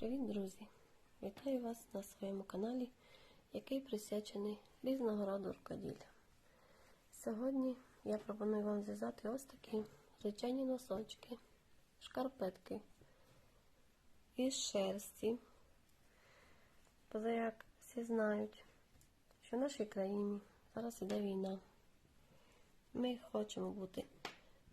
Привіт, друзі! Вітаю вас на своєму каналі, який присвячений різного роду рукоділля. Сьогодні я пропоную вам зв'язати ось такі звичайні носочки, шкарпетки із шерсті. Поза як всі знають, що в нашій країні зараз іде війна. Ми хочемо бути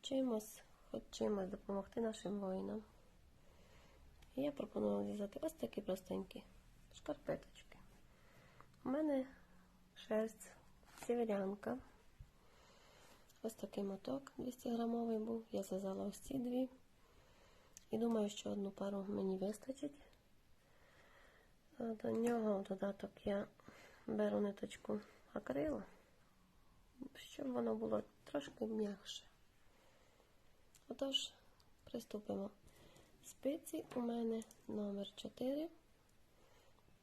чимось, хоч допомогти нашим воїнам. І я пропоную зв'язати ось такі простенькі шкарпеточки. У мене шерсть сіверянка. Ось такий моток 200 грамовий був. Я зв'язала ось ці дві. І думаю, що одну пару мені вистачить. До нього в додаток я беру ниточку акрила, щоб воно було трошки м'якше. Отож, приступимо. Спиці у мене номер 4.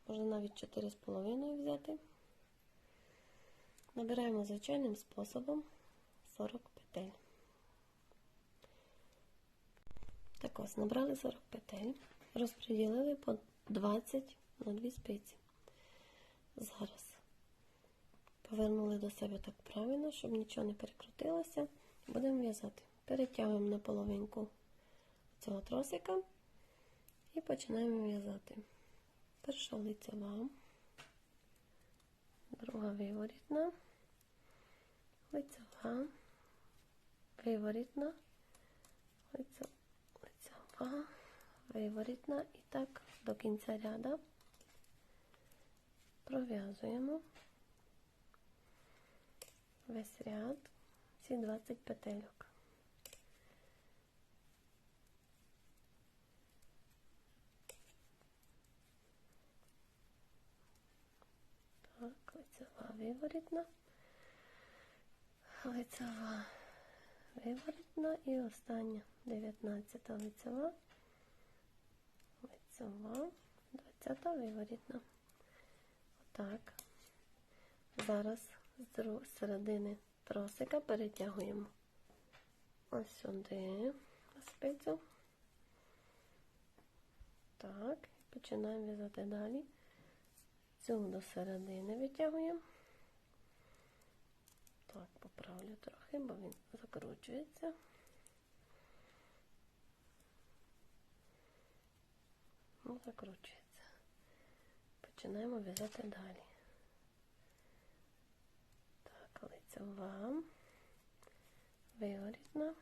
Можна навіть 4,5 взяти. Набираємо звичайним способом 40 петель. Так ось, набрали 40 петель, розподілили по 20 на 2 спиці. Зараз повернули до себе так правильно, щоб нічого не перекрутилося. Будемо в'язати. Перетягуємо на половинку цього тросика. І починаємо в'язати. Перша лицева, друга виворітна, лицева, виворітна, лицева, виворітна. І так до кінця ряда. Пров'язуємо. Весь ряд, ці 20 петельок. Так, лицева виворітна, лицева виворітна і остання 19 лицева, лицева, 20 виворітна. Отак. Зараз з середини тросика перетягуємо ось сюди спицю. Так, починаємо в'язати далі. Цю до середини витягуємо. Так, поправлю трохи, бо він закручується. Ну, закручується. Починаємо в'язати далі. Так, лицева, виворітна,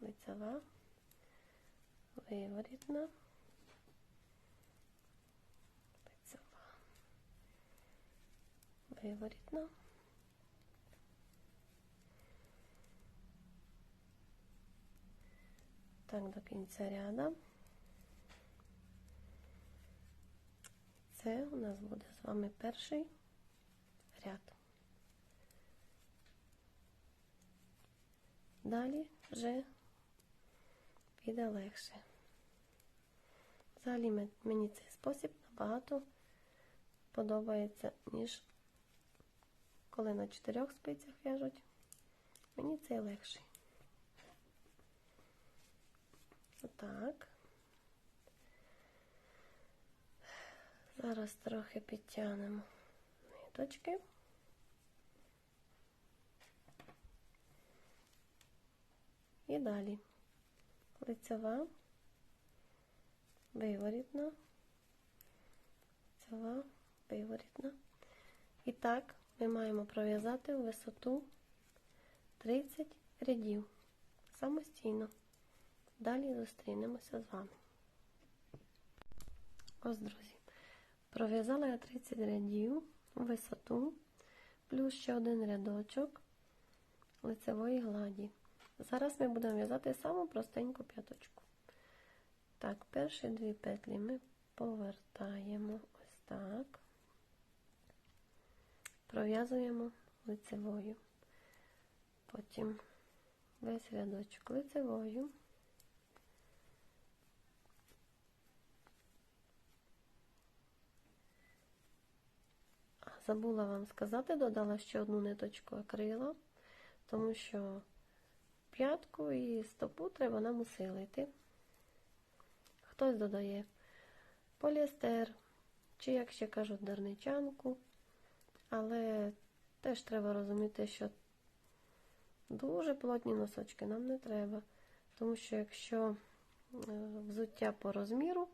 лицева, виворітна. виворітна. Так, до кінця ряда. Це у нас буде з вами перший ряд. Далі вже піде легше. Взагалі мені цей спосіб набагато подобається, ніж коли на чотирьох спицях в'яжуть, мені цей легший. Отак. Зараз трохи підтягнемо ниточки. І далі лицева, виворітна, лицева, виворітна. І так ми маємо пров'язати у висоту 30 рядів самостійно. Далі зустрінемося з вами. Ось, друзі, пров'язала я 30 рядів у висоту, плюс ще один рядочок лицевої гладі. Зараз ми будемо в'язати саму простеньку п'яточку. Так, перші дві петлі ми повертаємо ось так пров'язуємо лицевою. Потім весь рядочок лицевою. Забула вам сказати, додала ще одну ниточку акрила, тому що п'ятку і стопу треба нам усилити. Хтось додає поліестер, чи, як ще кажуть, дарничанку. Але теж треба розуміти, що дуже плотні носочки нам не треба. Тому що якщо е, взуття по розміру,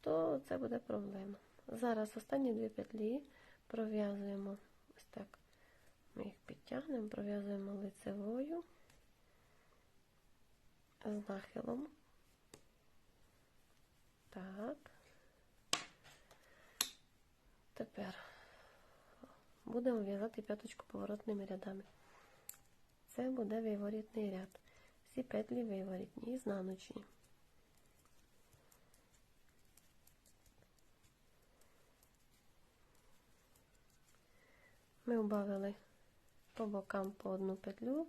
то це буде проблема. Зараз останні дві петлі пров'язуємо ось так. Ми їх підтягнемо, пров'язуємо лицевою з нахилом. Так. Тепер будемо в'язати п'яточку поворотними рядами. Це буде виворітний ряд. Всі петлі виворітні, ізнаночні. Ми убавили по бокам по одну петлю,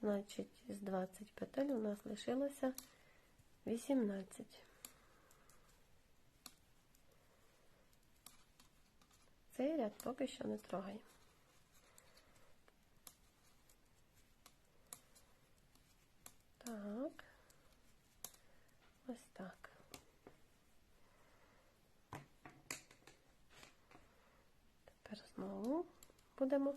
значить, з 20 петель у нас лишилося 18. Цей ряд поки що не трогаємо. Так, ось так. Тепер знову будемо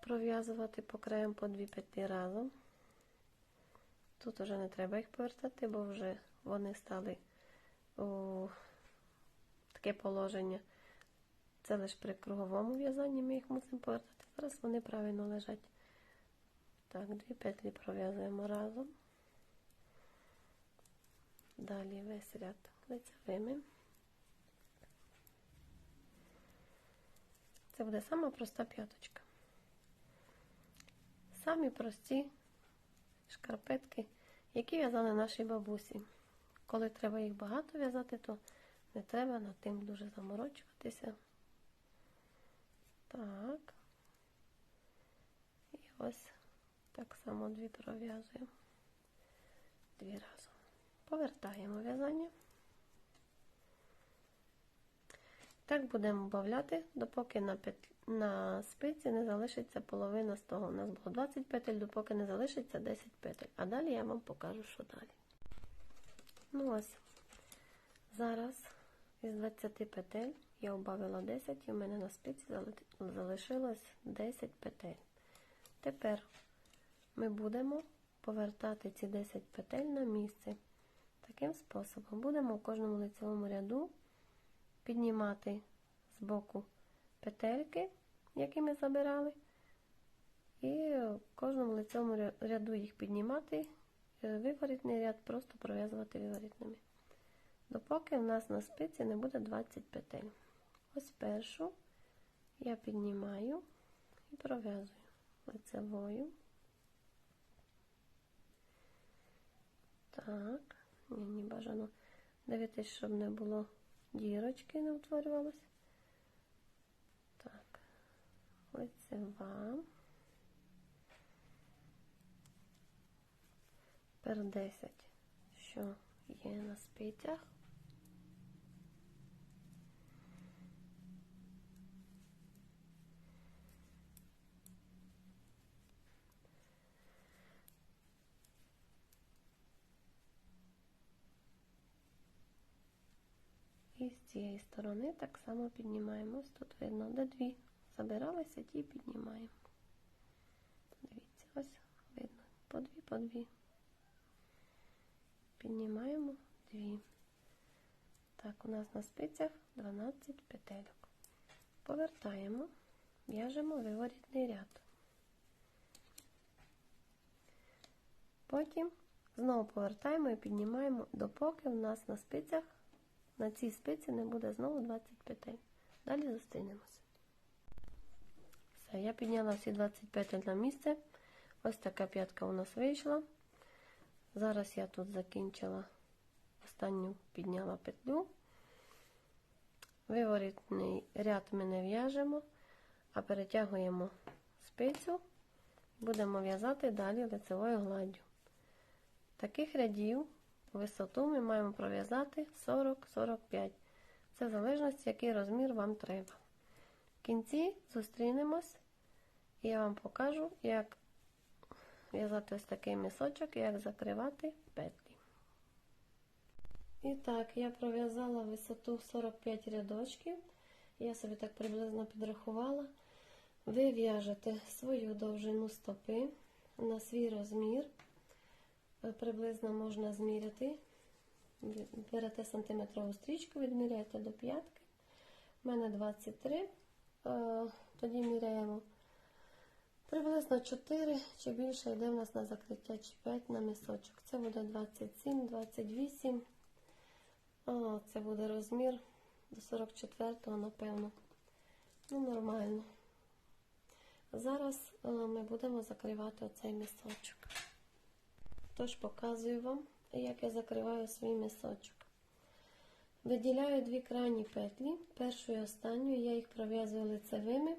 пров'язувати по краям по дві петлі разом. Тут вже не треба їх повертати, бо вже вони стали у таке положення. Це лише при круговому в'язанні ми їх мусимо повертати. Зараз вони правильно лежать. Так, дві петлі пров'язуємо разом. Далі весь ряд лицевими. Це буде сама проста п'яточка. Самі прості шкарпетки, які в'язали наші бабусі. Коли треба їх багато в'язати, то не треба над тим дуже заморочуватися. Так. І ось так само дві пров'язуємо. Дві разом. Повертаємо в'язання. Так будемо бавляти, допоки на пет... на спиці не залишиться половина з того. У нас було 20 петель, допоки не залишиться 10 петель. А далі я вам покажу, що далі. Ну ось, зараз із 20 петель я убавила 10 і в мене на спиці залишилось 10 петель. Тепер ми будемо повертати ці 10 петель на місце. Таким способом будемо в кожному лицевому ряду піднімати з боку петельки, які ми забирали, і в кожному лицевому ряду їх піднімати, е, виворітний ряд просто пров'язувати виворітними. Допоки в нас на спиці не буде 20 петель. Ось першу я піднімаю і пров'язую лицевою. Так, ні, не бажано дивитись, щоб не було дірочки, не утворювалося. Так, лицева. Тепер 10, що є на спицях. І з цієї сторони так само піднімаємо. Ось тут видно, де дві забиралися, ті піднімаємо. Дивіться, ось видно, по дві, по дві. Піднімаємо дві. Так, у нас на спицях 12 петельок. Повертаємо, в'яжемо виворітний ряд. Потім знову повертаємо і піднімаємо, допоки в нас на спицях на цій спиці не буде знову 20 петель. Далі зустрінемося. Все, я підняла всі 20 петель на місце. Ось така п'ятка у нас вийшла. Зараз я тут закінчила останню підняла петлю. Виворітний ряд ми не в'яжемо, а перетягуємо спицю будемо в'язати далі лицевою гладдю. Таких рядів висоту ми маємо пров'язати 40-45. Це в залежності, який розмір вам треба. В кінці зустрінемось, і я вам покажу, як в'язати ось такий місочок як закривати петлі. І так, я пров'язала висоту 45 рядочків. Я собі так приблизно підрахувала. Ви в'яжете свою довжину стопи на свій розмір. Приблизно можна зміряти. Берете сантиметрову стрічку, відміряєте до п'ятки. У мене 23. Е, Тоді міряємо приблизно 4 чи більше йде в нас на закриття, чи 5 на місочок. Це буде 27, 28. О, це буде розмір до 44-го, напевно. Ну, нормально. Зараз е, ми будемо закривати оцей місочок. Тож показую вам, як я закриваю свій місочок. Виділяю дві крайні петлі, першу і останню, я їх пров'язую лицевими,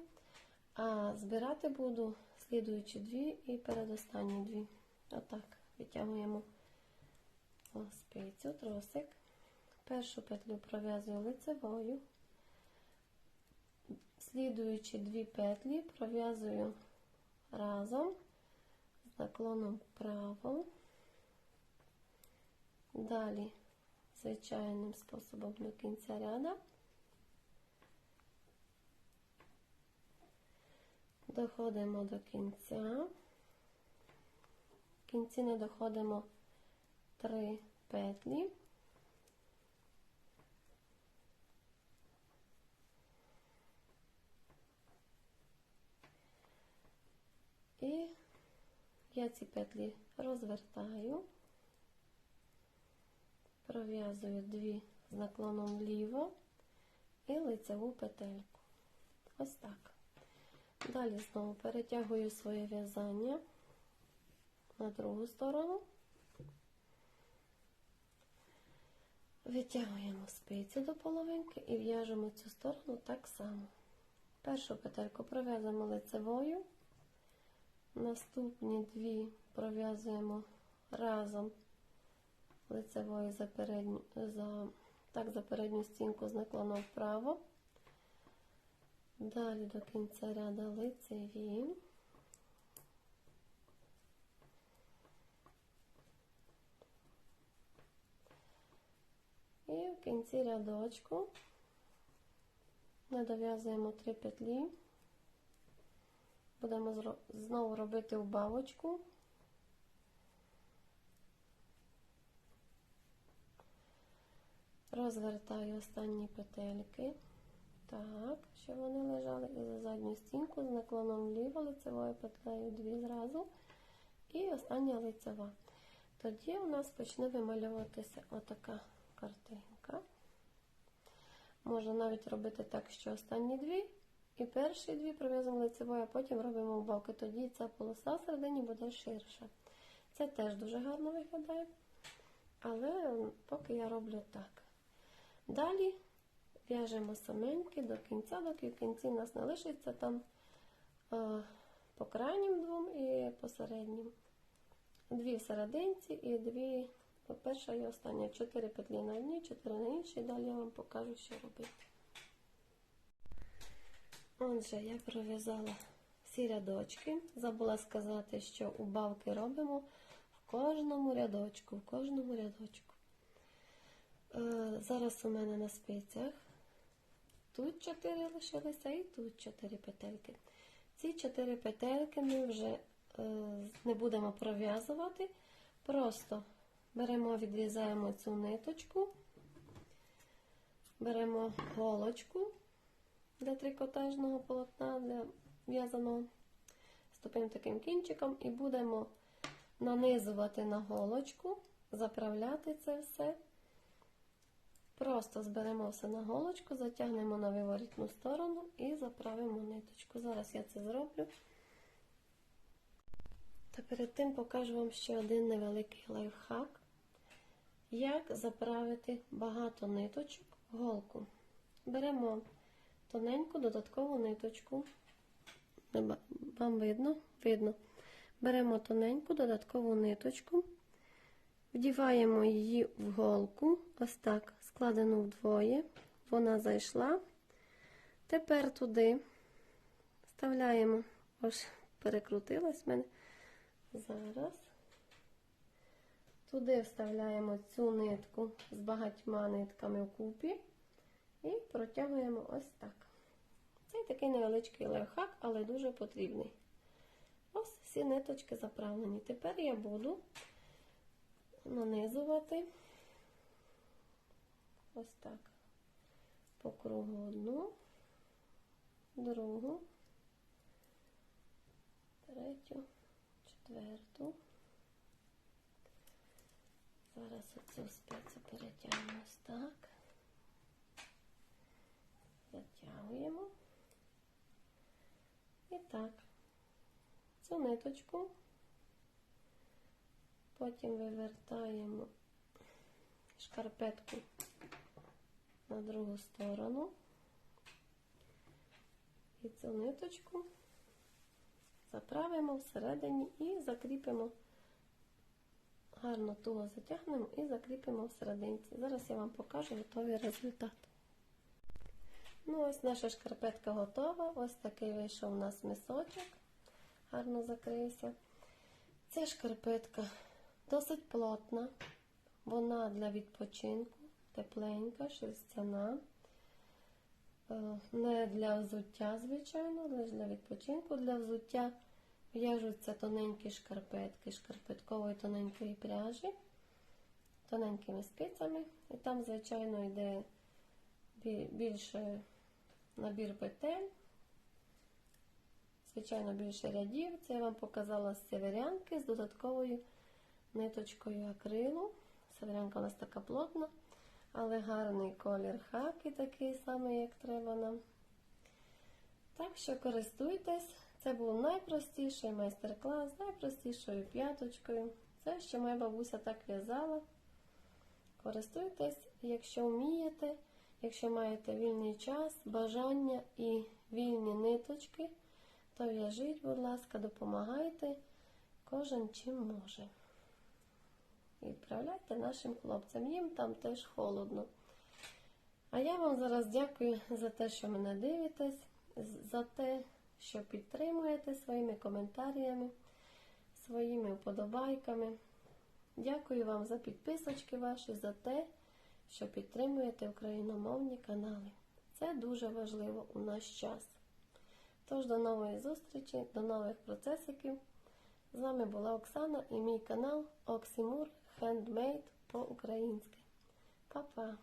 а збирати буду слідуючі дві і передостанні дві. Отак, витягуємо спицю, тросик. Першу петлю пров'язую лицевою. Слідуючі дві петлі пров'язую разом з наклоном вправо. Далі звичайним способом до кінця ряда. Доходимо до кінця. В кінці не доходимо три петлі. І я ці петлі розвертаю, пров'язую дві з наклоном вліво і лицеву петельку. Ось так. Далі знову перетягую своє в'язання на другу сторону. Витягуємо спицю до половинки і в'яжемо цю сторону так само. Першу петельку пров'язуємо лицевою. Наступні дві пров'язуємо разом лицевою за передню, за, так, за передню стінку з наклоном вправо. Далі до кінця ряда лицеві. І в кінці рядочку ми дов'язуємо три петлі. Будемо знову робити убавочку. Розвертаю останні петельки. Так, щоб вони лежали і за задню стінку з наклоном вліво, лицевою петлею дві зразу. І остання лицева. Тоді у нас почне вимальовуватися отака картинка. Можна навіть робити так, що останні дві. І перші дві пров'язуємо лицевою, а потім робимо в боки. Тоді ця полоса всередині буде ширша. Це теж дуже гарно виглядає. Але поки я роблю так. Далі в'яжемо саменьки до кінця, доки в кінці у нас не лишиться там а, по крайнім двом і посереднім. Дві в серединці і дві, по перша і остання. Чотири петлі на одній, чотири на іншій. Далі я вам покажу, що робити. Отже, я пров'язала всі рядочки. Забула сказати, що убавки робимо в кожному рядочку, в кожному рядочку. Е, зараз у мене на спицях тут 4 лишилися і тут 4 петельки. Ці 4 петельки ми вже е, не будемо пров'язувати. Просто беремо, відрізаємо цю ниточку, беремо голочку для трикотажного полотна, для в'язаного ступим таким кінчиком і будемо нанизувати на голочку, заправляти це все. Просто зберемо все на голочку, затягнемо на виворітну сторону і заправимо ниточку. Зараз я це зроблю. Та перед тим покажу вам ще один невеликий лайфхак, як заправити багато ниточок в голку. Беремо тоненьку додаткову ниточку. Вам видно? Видно. Беремо тоненьку додаткову ниточку, вдіваємо її в голку, ось так, складену вдвоє, вона зайшла. Тепер туди вставляємо, ось перекрутилась в мене. Зараз Туди вставляємо цю нитку з багатьма нитками вкупі і протягуємо ось так. Це такий невеличкий лайфхак, але дуже потрібний. Ось всі ниточки заправлені. Тепер я буду нанизувати ось так. По кругу одну, другу, третю, четверту. Зараз оцю спецю перетягнемо ось так. Затягуємо. І так, цю ниточку, потім вивертаємо шкарпетку на другу сторону. І цю ниточку заправимо всередині і закріпимо, гарно туго затягнемо і закріпимо всерединці. Зараз я вам покажу готовий результат. Ну, ось наша шкарпетка готова. Ось такий вийшов у нас мисочок. Гарно закрився. Ця шкарпетка досить плотна. Вона для відпочинку, тепленька, шерстяна. Е, Не для взуття, звичайно, лише для відпочинку. Для взуття в'яжуться тоненькі шкарпетки шкарпеткової тоненької пряжі, тоненькими спицями. І там, звичайно, йде більше набір петель, звичайно, більше рядів. Це я вам показала з северянки з додатковою ниточкою акрилу. Северянка у нас така плотна, але гарний колір хаки такий самий, як треба нам. Так що користуйтесь. Це був найпростіший майстер-клас найпростішою п'яточкою. Це, що моя бабуся так в'язала. Користуйтесь, якщо вмієте, якщо маєте вільний час, бажання і вільні ниточки, то в'яжіть, будь ласка, допомагайте кожен чим може. Відправляйте нашим хлопцям, їм там теж холодно. А я вам зараз дякую за те, що мене дивитесь, за те, що підтримуєте своїми коментарями, своїми вподобайками. Дякую вам за підписочки ваші, за те, що підтримуєте україномовні канали. Це дуже важливо у наш час. Тож до нової зустрічі, до нових процесиків. З вами була Оксана і мій канал Оксимур Хендмейд по-українськи. Па-па!